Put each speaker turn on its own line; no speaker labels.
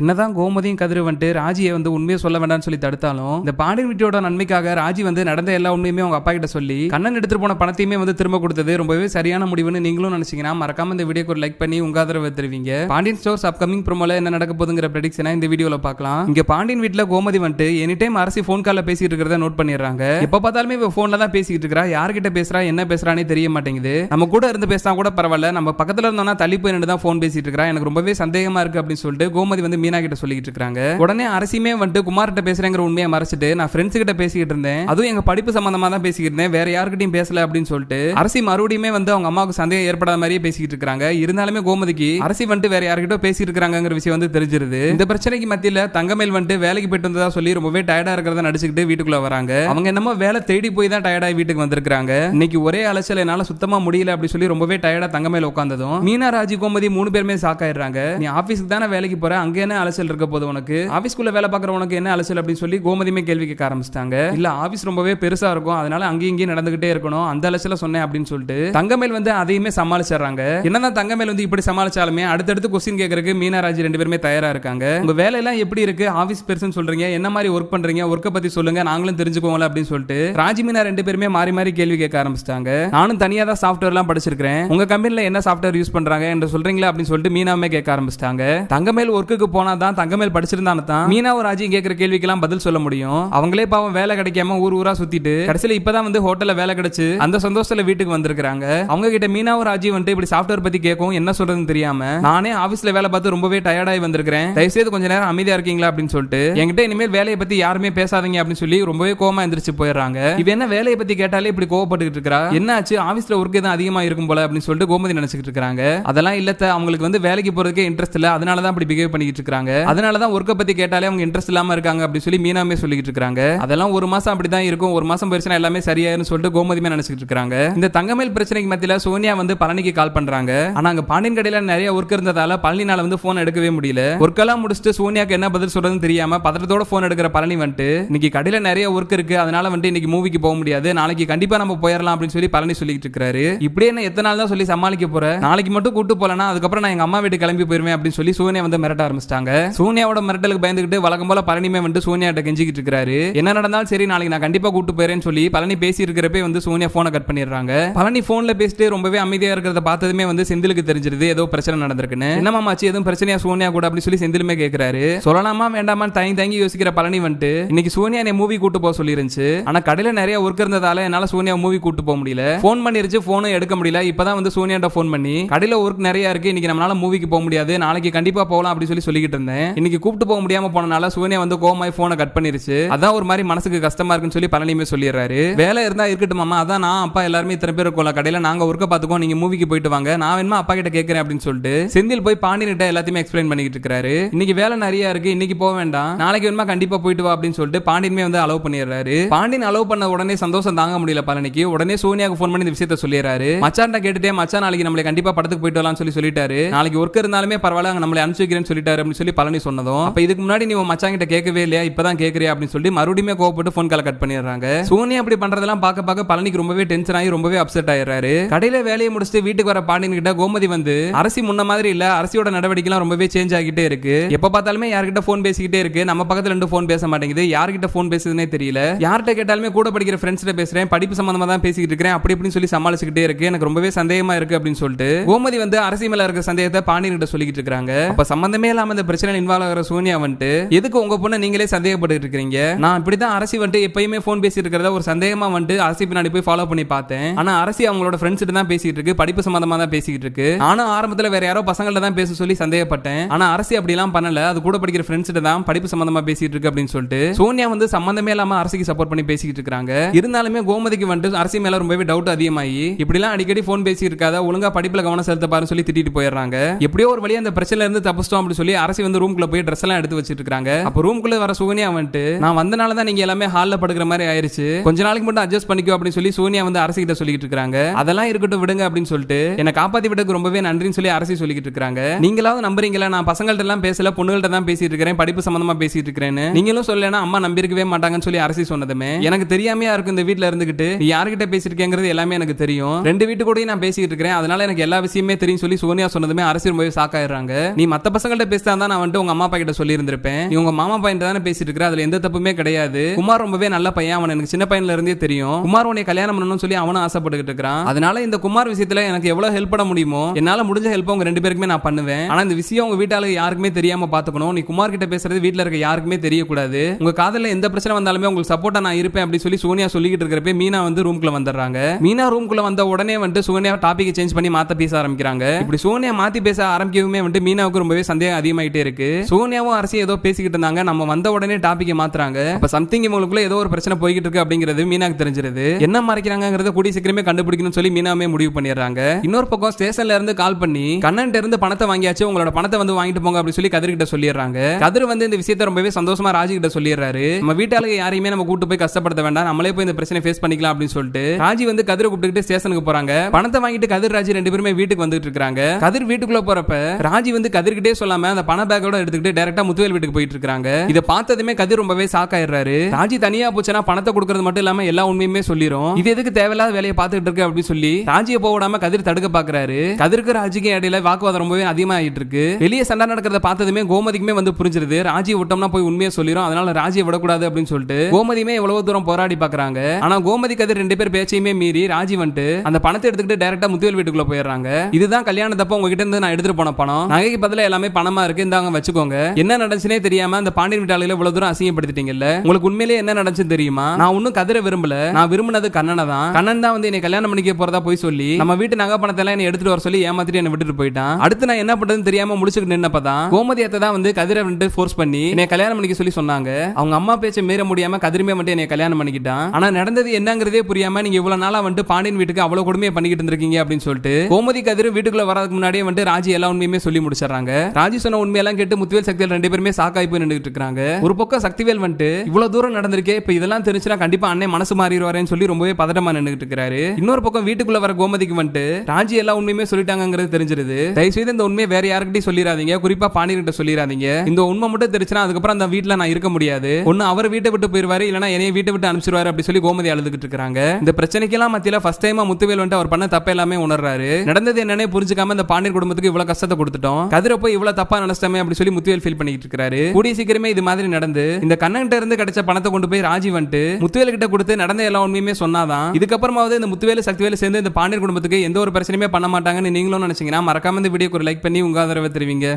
என்னதான் கோமதியும் கதிர் வந்துட்டு ராஜியை வந்து உண்மையை சொல்ல வேண்டாம்னு சொல்லி தடுத்தாலும் இந்த பாண்டியன் வீட்டோட நன்மைக்காக ராஜி வந்து நடந்த எல்லா உண்மையுமே அவங்க அப்பா கிட்ட சொல்லி கண்ணன் எடுத்துட்டு போன பணத்தையுமே வந்து திரும்ப கொடுத்தது ரொம்பவே சரியான முடிவுன்னு நீங்களும் நினைச்சீங்கன்னா மறக்காம இந்த வீடியோக்கு ஒரு லைக் பண்ணி உங்க ஆதரவு தருவீங்க. பாண்டியன் ஸ்டோர்ஸ் அப்கமிங் ப்ரோமோல என்ன நடக்க போகுதுங்கிற ப்ரெடிக்ஷனை இந்த வீடியோல பார்க்கலாம். இங்க பாண்டியன் வீட்டுல கோமதி வந்துட்டு எனி டைம் அரசி ஃபோன் காலில் பேசிட்டு இருக்கிறத நோட் பண்ணிடுறாங்க. எப்ப பார்த்தாலுமே இவ போன்ல தான் பேசிட்டு இருக்கா யார்கிட்ட பேசுறா என்ன பேசுறானே தெரிய மாட்டேங்குது. நம்ம கூட இருந்து பேசினா கூட பரவாயில்ல. நம்ம பக்கத்துல இருந்தோம்னா தள்ளி போய் நின்று தான் ஃபோன் பேசிட்டு இருக்கா எனக்கு ரொம்பவே சந்தேகமா இருக்கு அப்படின்னு சொல்லிட்டு கோமதி வந்து மீனா கிட்ட சொல்லிட்டு இருக்காங்க. உடனே அரசியுமே வந்துட்டு குமார்கிட்ட பேசுறேங்கிற உண்மையை மறைச்சிட்டு நான் ஃப்ரெண்ட்ஸ் கிட்ட பேசிக்கிட்டு இருந்தேன். அதுவும் எங்க படிப்பு சம்பந்தமா தான் பேசிக்கிட்டு இருந்தேன். வேற யாருக்கிட்டையும் பேசல அப்படின்னு சொல்லிட்டு அரசி மறுபடியுமே வந்து அவங்க அம்மாவுக்கு சந்தேகம் ஏற்படாத மாதிரியே பேசிக்கிட்டு இருக்காங்க. இருந்தாலுமே கோமதிக்கு அரசி வந்துட்டு வேற யாருக்கிட்ட பேசிட்டு இருக்காங்கிற விஷயம் வந்து தெரிஞ்சிருது. இந்த பிரச்சனைக்கு மத்தியில தங்கமேல் வந்துட்டு வேலைக்கு போயிட்டு வந்ததா சொல்லி ரொம்பவே டயர்டா இருக்கிறத நடிச்சுக்கிட்டு வீட்டுக்குள்ள வராங்க. அவங்க என்னமோ வேலை தேடி போய் தான் டயர்டாகி வீட்டுக்கு வந்திருக்காங்க இன்னைக்கு ஒரே அலைச்சல் என்னால சுத்தமா முடியல அப்படி சொல்லி ரொம்பவே டயர்டா தங்கமேல் உட்காந்ததும் மீனா ராஜி கோமதி மூணு பேருமே சாக்காயிடுறாங்க நீ ஆபீஸ்க்கு தானே வேலைக்கு போற? அங்கே என்ன அலைச்சல் இருக்க போது உனக்கு? ஆஃபீஸ்க்குள்ள வேலை பார்க்குற உனக்கு என்ன அலைச்சல் அப்படின்னு சொல்லி கோமதியுமே கேள்வி கேட்க ஆரம்பிச்சிட்டாங்க. இல்ல ஆபீஸ் ரொம்பவே பெருசா இருக்கும். அதனால அங்கேயும் இங்கேயும் நடந்துகிட்டே இருக்கணும். அந்த அலைச்சல சொன்னேன் அப்படின்னு சொல்லிட்டு தங்கமேல் வந்து அதையுமே சமாளிச்சிடுறாங்க. என்னதான் தங்கமேல் வந்து இப்படி சமாளிச்சாலுமே அடுத்தடுத்து கொஸ்டின் கேட்கறதுக்கு மீனாராஜி ரெண்டு பேருமே தயாரா இருக்காங்க. உங்க வேலையெல்லாம் எப்படி இருக்கு? ஆபீஸ் பெருசுன்னு சொல்றீங்க. என்ன மாதிரி ஒர்க் பண்றீங்க? ஒர்க்கை பத்தி சொல்லுங்க. நாங்களும் தெரிஞ்சுக்கோங்களா அப்படின்னு சொல்லிட்டு ராஜி மீனா ரெண்டு பேருமே மாறி மாறி கேள்வி கேட்க ஆரம்பிச்சிட்டாங்க. நானும் தனியா தான் சாஃப்ட்வேர்லாம் படிச்சிருக்கேன் உங்க கம்பெனில என்ன சாஃப்ட்வேர் யூஸ் பண்றாங்க என்று சொல்றீங்களா அப்படின்னு சொல்லிட்டு மீனாமே கேட்க ஆரம்பிச்சிட்டாங்க. தங்கமேல் ஒர்க்குக்கு போனா தான் தங்கமேல் படிச்சிருந்தானு தான் மீனாவும் ராஜியும் கேட்கிற கேள்விக்கெல்லாம் பதில் சொல்ல முடியும். அவங்களே பாவம் வேலை கிடைக்காம ஊர் ஊரா சுத்திட்டு கடைசியில இப்பதான் வந்து ஹோட்டல்ல வேலை கிடைச்சு அந்த சந்தோஷத்துல வீட்டுக்கு வந்திருக்காங்க அவங்க கிட்ட மீனாவும் ராஜி வந்துட்டு இப்படி சாஃப்ட்வேர் பத்தி கேட்கும் என்ன சொல்றதுன்னு தெரியாம நானே ஆபீஸ்ல வேலை பார்த்து ரொம்பவே டயர்டாகி வந்திருக்கிறேன். தயவுசெய்து கொஞ்ச நேரம் அமைதியா இருக்கீங்களா அப்படின்னு சொல்லிட்டு என்கிட்ட இனிமேல் வேலையை பத்தி யாருமே பேசாதீங்க அப்படின்னு சொல்லி ரொம்பவே கோமா எந்திரிச்சு போயிடுறாங்க. இவ என்ன வேலையை பத்தி கேட்டாலே இப்படி கோவப்பட்டுக்கிட்டு இருக்கா? என்ன ஆச்சு? ஆபீஸ்ல ஒர்க் தான் அதிகமா இருக்கும் போல அப்படின்னு சொல்லிட்டு கோமதி நினைச்சிட்டு இருக்காங்க அதெல்லாம் இல்லத்த அவங்களுக்கு வந்து வேலைக்கு போறதுக்கே இன்ட்ரெஸ்ட் இல்ல. அதனால தான் பிஹேவ் பண்ணிக்கிட்டு இருக்காங்க. அதனால தான் ஒர்க்கை பத்தி கேட்டாலே அவங்க இன்ட்ரெஸ்ட் இல்லாம இருக்காங்க அப்படின்னு சொல்லி மீனாமே சொல்லிக்கிட்டு இருக்காங்க. அதெல்லாம் ஒரு மாசம் அப்படிதான் இருக்கும். ஒரு மாசம் போயிருச்சுன்னா எல்லாமே சரியாயிருன்னு சொல்லிட்டு கோமதிமே நினைச்சிட்டு இருக்காங்க. இந்த தங்கமேல் பிரச்சனைக்கு மத்தியில சோனியா வந்து பழனிக்கு கால் பண்றாங்க. ஆனா அங்க பாண்டியன் கடையில நிறைய ஒர்க் இருந்ததால பழனினால வந்து போன் எடுக்கவே முடியல. ஒர்க் எல்லாம் முடிச்சுட்டு சோனியாக்கு என்ன பதில் சொல்றதுன்னு தெரியாம பதட்டத்தோட போன் எடுக்கிற பழனி வந்துட்டு இன்னைக்கு கடையில நிறைய ஒர்க் இருக்கு. அதனால வந்துட்டு இன்னைக்கு மூவிக்கு போக முடியாது. நாளைக்கு கண்டிப்பா நம்ம போயிடலாம் அப்படின்னு சொல்லி பழனி சொல்லிட்டு இருக்காரு. இப்படியே என்ன எத்தனை நாள் தான் சொல்லி சமாளிக்க போற? நாளைக்கு மட்டும் கூட்டு போலனா அதுக்கப்புறம் நான் எங்க அம்மா வீட்டு கிளம்பி போயிருவேன் அப்படின்னு சொல்லி சோனியா வந்து மிரட்ட ஆரம்பிச்சிட்டாங்க. சோனியாவோட மிரட்டலுக்கு பயந்துகிட்டு வழக்கம் போல பழனிமே வந்து சோனியாட்ட கெஞ்சிக்கிட்டு இருக்காரு என்ன நடந்தாலும் சரி நாளைக்கு நான் கண்டிப்பா கூட்டு போயிறேன்னு சொல்லி பழனி பேசி இருக்கிறப்பே வந்து சோனியா போனை கட் பண்ணிடுறாங்க. பழனி போன்ல பேசிட்டு ரொம்பவே அமைதியா இருக்கிறத பார்த்ததுமே வந்து செந்திலுக்கு தெரிஞ்சிருது ஏதோ பிரச்சனை நடந்திருக்குன்னு. என்னமாச்சு எதுவும் பிரச்சனையா சோனியா கூட அப்படின்னு சொல்லி செந்திலுமே கேட்கிறாரு சொல்லலாமா வேண்டாமா தயங்கி தயங்கி யோசிக்கிற பழனி வந்துட்டு இன்னைக்கு சோனியா என்னை மூவி கூட்டு போக சொல்லிருந்துச்சு. ஆனா கடையில நிறைய ஒர்க் இருந்ததால என்னால சோனியா மூவி கூட்டு போக முடியல. போன் பண்ணிருச்சு போனும் எடுக்க முடியல. இப்பதான் வந்து சோனியாட்ட ஃபோன் பண்ணி கடையில ஒர்க் நிறைய இருக்கு. இன்னைக்கு நம்மளால மூவிக்கு போக முடியாது. நாளைக்கு கண்டிப்பா போகலாம் அப்படின்னு சொல்லி சொல்லி சொல்லிக்கிட்டு இருந்தேன். இன்னைக்கு கூப்பிட்டு போக முடியாம போனனால சோனியா வந்து கோமாய் போனை கட் பண்ணிருச்சு. அதான் ஒரு மாதிரி மனசுக்கு கஷ்டமா இருக்குன்னு சொல்லி பழனியுமே சொல்லிடுறாரு. வேலை இருந்தா இருக்கட்டும் மாமா. அதான் நான் அப்பா எல்லாருமே இத்தனை பேர் இருக்கோம்ல. கடையில நாங்க ஒர்க்கை பாத்துக்கோ நீங்க மூவிக்கு போயிட்டு வாங்க. நான் வேணுமா அப்பா கிட்ட கேட்கறேன் அப்படின்னு சொல்லிட்டு செந்தில் போய் பாண்டியன்கிட்ட எல்லாத்தையுமே எக்ஸ்பிளைன் பண்ணிட்டு இருக்காரு. இன்னைக்கு வேலை நிறைய இருக்கு. இன்னைக்கு போக வேண்டாம். நாளைக்கு வேணுமா கண்டிப்பா போயிட்டு வா அப்படின்னு சொல்லிட்டு பாண்டியனுமே வந்து அலோவ் பண்ணிடுறாரு. பாண்டியன் அலோவ் பண்ண உடனே சந்தோஷம் தாங்க முடியல பழனிக்கு. உடனே சோனியாக்கு ஃபோன் பண்ணி இந்த விஷயத்த சொல்லிடுறாரு. மச்சான்ட்ட கேட்டுட்டே மச்சான் நாளைக்கு நம்மளை கண்டிப்பா படத்துக்கு போயிட்டு வரலாம்னு சொல்லி சொல்லிட்டாரு. நாளைக்கு ஒர்க் இருந்தாலுமே பரவாயில்ல நம்மளை அனுப்பிச்சு வைக்கிறேன்னு சொல்லிட்டாரு அப்படின்னு சொல்லி பழனி சொன்னதும் அப்ப இதுக்கு முன்னாடி நீ உன் மச்சான் கிட்ட கேட்கவே இல்லையா? இப்பதான் கேட்கறியா அப்படின்னு சொல்லி மறுபடியும் கோவப்பட்டு ஃபோன் கால கட் பண்ணிடுறாங்க. சோனி அப்படி பண்றதெல்லாம் பார்க்க பார்க்க பழனிக்கு ரொம்பவே டென்ஷன் ஆகி ரொம்பவே அப்செட் ஆயிடுறாரு. கடையில வேலையை முடிச்சுட்டு வீட்டுக்கு வர பாண்டியன் கிட்ட கோமதி வந்து அரசி முன்ன மாதிரி இல்ல அரசியோட நடவடிக்கைலாம் ரொம்பவே சேஞ்ச் ஆகிட்டே இருக்கு. எப்ப பார்த்தாலுமே யார்கிட்ட ஃபோன் பேசிக்கிட்டே இருக்கு. நம்ம பக்கத்துல ரெண்டு ஃபோன் பேச மாட்டேங்குது. யார்கிட்ட ஃபோன் பேசுதுன்னே தெரியல. யார்கிட்ட கேட்டாலுமே கூட படிக்கிற ஃப்ரெண்ட்ஸ்கிட்ட பேசுறேன். படிப்பு சம்பந்தமா தான் பேசிக்கிட்டு இருக்கிறேன். அப்படி இப்படின்னு சொல்லி சமாளிச்சுக்கிட்டே இருக்கு. எனக்கு ரொம்பவே சந்தேகமா இருக்கு அப்படின்னு சொல்லிட்டு கோமதி வந்து அரசி மேல இருக்க சந்தேகத்தை பாண்டியன் கிட்ட சொல்லிக்கிட்டு இருக்காங்க அப்ப சம்பந்தமே இல்லாம இந்த பிரச்சனை இன்வால்வ் ஆகிற சோனியா வந்துட்டு எதுக்கு உங்க பொண்ணை நீங்களே சந்தேகப்பட்டு இருக்கீங்க நான் இப்படிதான் அரசி வந்துட்டு எப்பயுமே ஃபோன் பேசி இருக்கிறத ஒரு சந்தேகமா வந்துட்டு அரசி பின்னாடி போய் ஃபாலோ பண்ணி பார்த்தேன். ஆனா அரசி அவங்களோட ஃப்ரெண்ட்ஸ் தான் பேசிட்டு இருக்கு படிப்பு சம்பந்தமா தான் பேசிக்கிட்டு இருக்கு. ஆனா ஆரம்பத்துல வேற யாரோ பசங்கள்ட்ட தான் பேச சொல்லி சந்தேகப்பட்டேன். ஆனா அரசி அப்படிலாம் பண்ணல. அது கூட படிக்கிற ஃப்ரெண்ட்ஸ் தான் படிப்பு சம்பந்தமா பேசிட்டு இருக்கு அப்படின்னு சொல்லிட்டு சோனியா வந்து சம்பந்தமே இல்லாம அரசிக்கு சப்போர்ட் பண்ணி பேசிக்கிட்டு இருக்காங்க இருந்தாலுமே கோமதிக்கு வந்துட்டு அரசி மேல ரொம்பவே டவுட் அதிகமாகி இப்படிலாம் அடிக்கடி ஃபோன் பேசி இருக்காத ஒழுங்கா படிப்புல கவனம் செலுத்த பாருன்னு சொல்லி திட்டிட்டு போயிடுறாங்க. எப்படியோ ஒரு வழியா அந்த பிரச்சனை இருந்து தப்பிச்சிட்டோம் அப்படி சொல்லி அரசி வந்து ரூம்குள்ள போய் ட்ரெஸ் எல்லாம் எடுத்து வச்சிட்டு இருக்காங்க அப்போ ரூம்குள்ள வர சோனியா வந்துட்டு நான் வந்தனால தான் நீங்க எல்லாமே ஹால்ல படுக்கிற மாதிரி ஆயிருச்சு. கொஞ்ச நாளைக்கு மட்டும் அட்ஜஸ்ட் பண்ணிக்கோ அப்படின்னு சொல்லி சோனியா வந்து அரசு கிட்ட சொல்லிட்டு இருக்காங்க. அதெல்லாம் இருக்கட்டும் விடுங்க அப்படின்னு சொல்லிட்டு என்னை காப்பாத்தி விட்டதுக்கு ரொம்பவே நன்றின்னு சொல்லி அரசி சொல்லிட்டு இருக்காங்க. நீங்களாவது நம்புறீங்களா? நான் பசங்கள்ட்ட எல்லாம் பேசல பொண்ணுகள்ட்ட தான் பேசிட்டு இருக்கிறேன் படிப்பு சம்பந்தமா பேசிட்டு இருக்கிறேன்னு. நீங்களும் சொல்லலன்னா அம்மா நம்பியிருக்கவே மாட்டாங்கன்னு சொல்லி அரசி சொன்னதுமே எனக்கு தெரியாமையா இருக்கும் இந்த வீட்ல இருந்துகிட்டு. நீ யார்கிட்ட பேசிருக்கேங்கிறது எல்லாமே எனக்கு தெரியும். ரெண்டு வீட்டு கூடயும் நான் பேசிட்டு இருக்கிறேன். அதனால எனக்கு எல்லா விஷயமே தெரியும் சொல்லி சோனியா சொன்னதுமே அரசு ரொம்பவே சாக்காயிடுறாங்க நீ மத்த பசங்கள்ட்ட பேசினா தான் நான் வந்துட்டு உங்க அம்மா அப்பா கிட்ட சொல்லியிருந்திருப்பேன். நீ உங்க மாமா பையன் தானே பேசிட்டு இருக்கிற அதுல எந்த தப்புமே கிடையாது. குமார் ரொம்பவே நல்ல பையன் அவன் எனக்கு சின்ன பையன்ல இருந்தே தெரியும். குமார் உன்னை கல்யாணம் பண்ணணும்னு சொல்லி அவனும் ஆசைப்பட்டுக்கிட்டு இருக்கிறான். அதனால இந்த குமார் விஷயத்துல எனக்கு எவ்வளவு ஹெல்ப் பண்ண முடியுமோ என்னால முடிஞ்ச ஹெல்ப் உங்க ரெண்டு பேருக்குமே நான் பண்ணுவேன். ஆனா இந்த விஷயம் உங்க வீட்டால யாருக்குமே தெரியாம பாத்துக்கணும். நீ குமார் கிட்ட பேசுறது வீட்டுல இருக்க யாருக்குமே தெரியக்கூடாது. உங்க காதல எந்த பிரச்சனை வந்தாலுமே உங்களுக்கு சப்போர்ட்டா நான் இருப்பேன் அப்படி சொல்லி சோனியா சொல்லிக்கிட்டு இருக்கிறப்ப மீனா வந்து ரூம்குள்ள வந்துடுறாங்க. மீனா ரூம்குள்ள வந்த உடனே வந்துட்டு சோனியா டாபிக் சேஞ்ச் பண்ணி மாத்த பேச ஆரம்பிக்கிறாங்க. இப்படி சோனியா மாத்தி பேச ஆரம்பிக்கவுமே வந்துட்டு மீனாவுக்கு ரொம்பவே சந்தேகம் ஆகிட்டே இருக்கு. சோனியாவும் அரசியும் ஏதோ பேசிக்கிட்டு இருந்தாங்க. நம்ம வந்த உடனே டாபிக் மாத்துறாங்க. அப்ப சம்திங் இவங்களுக்குள்ள ஏதோ ஒரு பிரச்சனை போய்கிட்டு இருக்கு அப்படிங்கிறது மீனாக்கு தெரிஞ்சிருது. என்ன மறைக்கிறாங்கிறத கூடிய சீக்கிரமே கண்டுபிடிக்கணும்னு சொல்லி மீனாமே முடிவு பண்ணிடுறாங்க. இன்னொரு பக்கம் ஸ்டேஷன்ல இருந்து கால் பண்ணி கண்ணன் இருந்து பணத்தை வாங்கியாச்சு உங்களோட பணத்தை வந்து வாங்கிட்டு போங்க அப்படின்னு சொல்லி கதிர்கிட்ட சொல்லிடுறாங்க. கதிர் வந்து இந்த விஷயத்தை ரொம்பவே சந்தோஷமா ராஜி கிட்ட சொல்லிடுறாரு. நம்ம வீட்டாளுக்கு யாரையுமே நம்ம கூட்டு போய் கஷ்டப்படுத்த வேண்டாம். நம்மளே போய் இந்த பிரச்சனை ஃபேஸ் பண்ணிக்கலாம் அப்படின்னு சொல்லிட்டு ராஜி வந்து கதிரை கூப்பிட்டுக்கிட்டு ஸ்டேஷனுக்கு போறாங்க. பணத்தை வாங்கிட்டு கதிர் ராஜி ரெண்டு பேருமே வீட்டுக்கு வந்துட்டு இருக்காங்க கதிர் வீட்டுக்குள்ள போறப்ப ராஜி வந்து கதிர்கிட்டே சொல்லாம அந்த பண பேக்கோட எடுத்துக்கிட்டு டைரக்டா முத்துவேல் வீட்டுக்கு போயிட்டு இருக்காங்க இதை பார்த்ததுமே கதிர் ரொம்பவே ஷாக் ஆயிடுறாரு. ராஜி தனியா போச்சுன்னா பணத்தை கொடுக்கறது மட்டும் இல்லாம எல்லா உண்மையுமே சொல்லிரும். இது எதுக்கு தேவையில்லாத வேலையை பார்த்துட்டு இருக்கு அப்படின்னு சொல்லி ராஜியை போக விடாம கதிர் தடுக்க பாக்குறாரு கதிர்க்கு ராஜிக்கு இடையில வாக்குவாதம் ரொம்பவே அதிகமாயிட்டு இருக்கு. வெளியே சண்டை நடக்கிறத பார்த்ததுமே கோமதிக்குமே வந்து புரிஞ்சிருது. ராஜியை விட்டோம்னா போய் உண்மையை சொல்லிரும். அதனால ராஜியை விடக்கூடாது அப்படின்னு சொல்லிட்டு கோமதியுமே எவ்வளவு தூரம் போராடி பாக்குறாங்க ஆனா கோமதி கதிர் ரெண்டு பேர் பேச்சையுமே மீறி ராஜி வந்துட்டு அந்த பணத்தை எடுத்துக்கிட்டு டைரக்டா முத்துவேல் வீட்டுக்குள்ள போயிடுறாங்க. இதுதான் கல்யாணத்தப்ப உங்ககிட்ட இருந்து நான் எடுத்துட்டு போன பணம். நகைக்கு பதில எல்லாமே பணமா இருக்கு. இருந்தாங்க வச்சுக்கோங்க. என்ன நடந்துச்சுனே தெரியாம அந்த பாண்டியன் விட்டாலையில இவ்வளவு தூரம் அசிங்கப்படுத்திட்டீங்கல்ல? உங்களுக்கு உண்மையிலேயே என்ன நடந்துச்சு தெரியுமா? நான் ஒன்னும் கதிர விரும்பல. நான் விரும்பினது கண்ணனை தான். கண்ணன் தான் வந்து என்னை கல்யாணம் பண்ணிக்க போறதா போய் சொல்லி நம்ம வீட்டு நகை பணத்தை எல்லாம் எடுத்துட்டு வர சொல்லி ஏமாத்திட்டு என்ன விட்டுட்டு போயிட்டான். அடுத்து நான் என்ன பண்றதுன்னு தெரியாம முடிச்சுட்டு நின்னப்பதான் கோமதி அத்தை தான் வந்து கதிரை வந்து ஃபோர்ஸ் பண்ணி என்னை கல்யாணம் பண்ணிக்க சொல்லி சொன்னாங்க. அவங்க அம்மா பேச்சை மீற முடியாம கதிரமே வந்துட்டு என்னை கல்யாணம் பண்ணிக்கிட்டான். ஆனா நடந்தது என்னங்கிறதே புரியாம நீங்க இவ்வளவு நாளா வந்துட்டு பாண்டியன் வீட்டுக்கு அவ்வளவு கொடுமையை பண்ணிக்கிட்டு இருந்திருக்கீங்க அப்படின்னு சொல்லிட்டு கோமதி கதிர் வீட்டுக்குள்ள வரதுக்கு முன்னாடியே வந்துட்டு ராஜி எல்லா உண்மையுமே சொல்லி முடிச்சிடறாங்க. ராஜி சொன்ன உண்மை உண்மையெல்லாம் கேட்டு முத்துவேல் சக்திவேல் ரெண்டு பேருமே சாக்காய் போய் நின்றுட்டு இருக்காங்க ஒரு பக்கம் சக்திவேல் வந்துட்டு இவ்வளவு தூரம் நடந்திருக்கே இப்ப இதெல்லாம் தெரிஞ்சுனா கண்டிப்பா அண்ணன் மனசு மாறிடுவாருன்னு சொல்லி ரொம்பவே பதட்டமா நின்றுட்டு இருக்காரு இன்னொரு பக்கம் வீட்டுக்குள்ள வர கோமதிக்கு வந்துட்டு ராஜி எல்லா உண்மையுமே சொல்லிட்டாங்கிறது தெரிஞ்சிருது. தயவு செய்து இந்த உண்மையை வேற யாருக்கிட்டையும் சொல்லிடாதீங்க குறிப்பா பாண்டியன்கிட்ட சொல்லிடாதீங்க இந்த உண்மை மட்டும் தெரிச்சுனா அதுக்கப்புறம் அந்த வீட்டுல நான் இருக்க முடியாது. ஒன்னு அவர் வீட்டை விட்டு போயிருவாரு இல்லைன்னா என்னைய வீட்டை விட்டு அனுப்பிச்சிருவாரு அப்படி சொல்லி கோமதி அழுதுகிட்டு இருக்காங்க இந்த பிரச்சனைக்கெல்லாம் மத்தியில ஃபர்ஸ்ட் டைமா முத்துவேல் வந்துட்டு அவர் பண்ண தப்ப எல்லாமே உணர்றாரு. நடந்தது என்னன்னே புரிஞ்சுக்காம இந்த பாண்டியன் குடும்பத்துக்கு இவ்வளவு கஷ்டத்தை கொடுத்துட்டோம். கதிரை போய் இவ்வளவு தப்பா கஷ்டமே அப்படி சொல்லி முத்துவேல் ஃபீல் பண்ணிட்டு இருக்காரு கூடிய சீக்கிரமே இது மாதிரி நடந்து இந்த கண்ணன்கிட்ட இருந்து கிடைச்ச பணத்தை கொண்டு போய் ராஜி வந்துட்டு முத்துவேல் கிட்ட கொடுத்து நடந்த எல்லா உண்மையுமே சொன்னாதான் இதுக்கப்புறமாவது இந்த முத்துவேல் சக்திவேல் சேர்ந்து இந்த பாண்டியர் குடும்பத்துக்கு எந்த ஒரு பிரச்சனையுமே பண்ண மாட்டாங்கன்னு நீங்களும் நினைச்சீங்கன்னா மறக்காம இந்த வீடியோக்கு ஒரு லைக் பண்ணி உங்க ஆதரவை தெரிவிங்க.